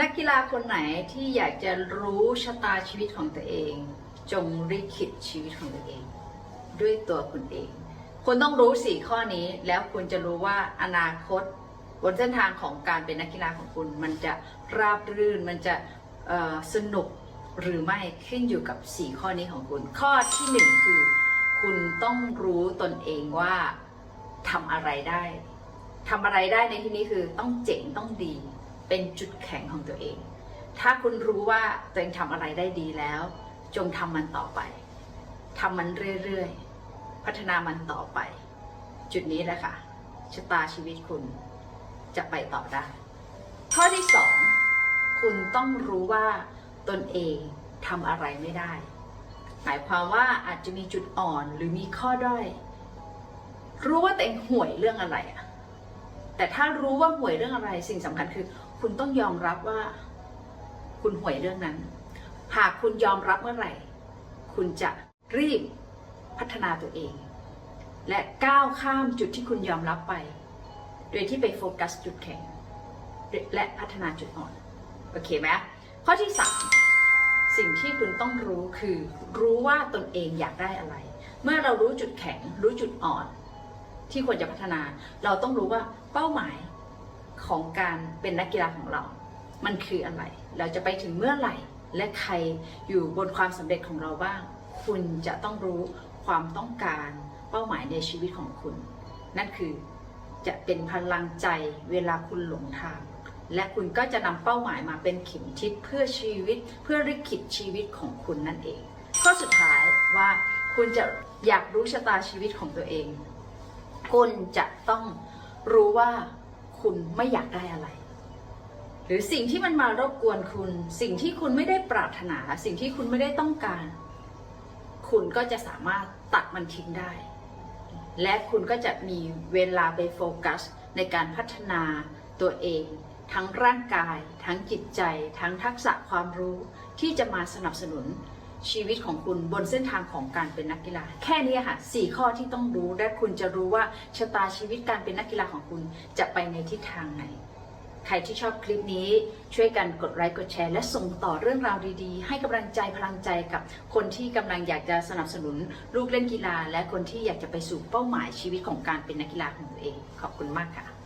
นักกีฬาคนไหนที่อยากจะรู้ชะตาชีวิตของตัวเอง จงริขิตชีวิตของตัวเอง ด้วยตัวคุณเอง คุณต้องรู้สี่ข้อนี้ แล้วคุณจะรู้ว่าอนาคต บนเส้นทางของการเป็นนักกีฬาของคุณ มันจะราบรื่นมันจะสนุกหรือไม่ขึ้นอยู่กับ4ข้อนี้ของคุณ ข้อที่หนึ่1คือ คุณต้องรู้ตนเองว่าทำอะไรได้ทำอะไรได้ในที่นี้คือต้องเจ๋งต้องดี เป็นจุดแข็งของตัวเอง ถ้าคุณรู้ว่าตัวเองทำอะไรได้ดีแล้ว จงทำมันต่อไปทำมันเรื่อยๆ พัฒนามันต่อไป จุดนี้แหละค่ะชะตาชีวิตคุณจะไปต่อได้ ข้อที่สองคุณต้องรู้ว่าตนเองทำอะไรไม่ได้ หมายความว่าอาจจะมีจุดอ่อนหรือมีข้อด้อย รู้ว่าตัวเองห่วยเรื่องอะไรอะแต่ถ้ารู้ว่าห่วยเรื่องอะไรสิ่งสำคัญคือ คุณต้องยอมรับว่า คุณห่วยเรื่องนั้น หากคุณยอมรับเมื่อไหร่ คุณจะรีบพัฒนาตัวเอง และก้าวข้ามจุดที่คุณยอมรับไป โดยที่ไปโฟกัสจุดแข็ง และพัฒนาจุดอ่อนโอเคไหมข้อที่สามสิ่งที่คุณต้องรู้คือ รู้ว่าตนเองอยากได้อะไร เมื่อเรารู้จุดแข็ง รู้จุดอ่อน ที่ควรจะพัฒนา เราต้องรู้ว่าเป้าหมาย ของการเป็นนักกีฬาของเรา มันคืออะไร เราจะไปถึงเมื่อไหร่ และใครอยู่บนความสำเร็จของเราบ้าง คุณจะต้องรู้ความต้องการเป้าหมายในชีวิตของคุณ นั่นคือจะเป็นพลังใจเวลาคุณหลงทาง และคุณก็จะนำเป้าหมายมาเป็นเข็มทิศเพื่อชีวิต เพื่อริขิตชีวิตของคุณนั่นเอง ข้อสุดท้ายว่าคุณจะอยากรู้ชะตาชีวิตของตัวเอง คุณจะต้องรู้ว่า คุณไม่อยากได้อะไร หรือสิ่งที่มันมารบกวนคุณ สิ่งที่คุณไม่ได้ปรารถนา สิ่งที่คุณไม่ได้ต้องการ คุณก็จะสามารถตัดมันทิ้งได้ และคุณก็จะมีเวลาไปโฟกัส ในการพัฒนาตัวเอง ทั้งร่างกาย ทั้งจิตใจ ทั้งทักษะความรู้ที่จะมาสนับสนุน ชีวิตของคุณบนเส้นทางของการเป็นนักกีฬา แค่นี้ค่ะสี่ข้อที่ต้องรู้และคุณจะรู้ว่าชะตาชีวิตการเป็นนักกีฬาของคุณจะไปในทิศทางไหน ใครที่ชอบคลิปนี้ช่วยกันกดไลค์กดแชร์และส่งต่อเรื่องราวดีๆ ให้กำลังใจพลังใจกับคนที่กำลังอยากจะสนับสนุนลูกเล่นกีฬา และคนที่อยากจะไปสู่เป้าหมายชีวิตของการเป็นนักกีฬาของตัวเอง ขอบคุณมากค่ะ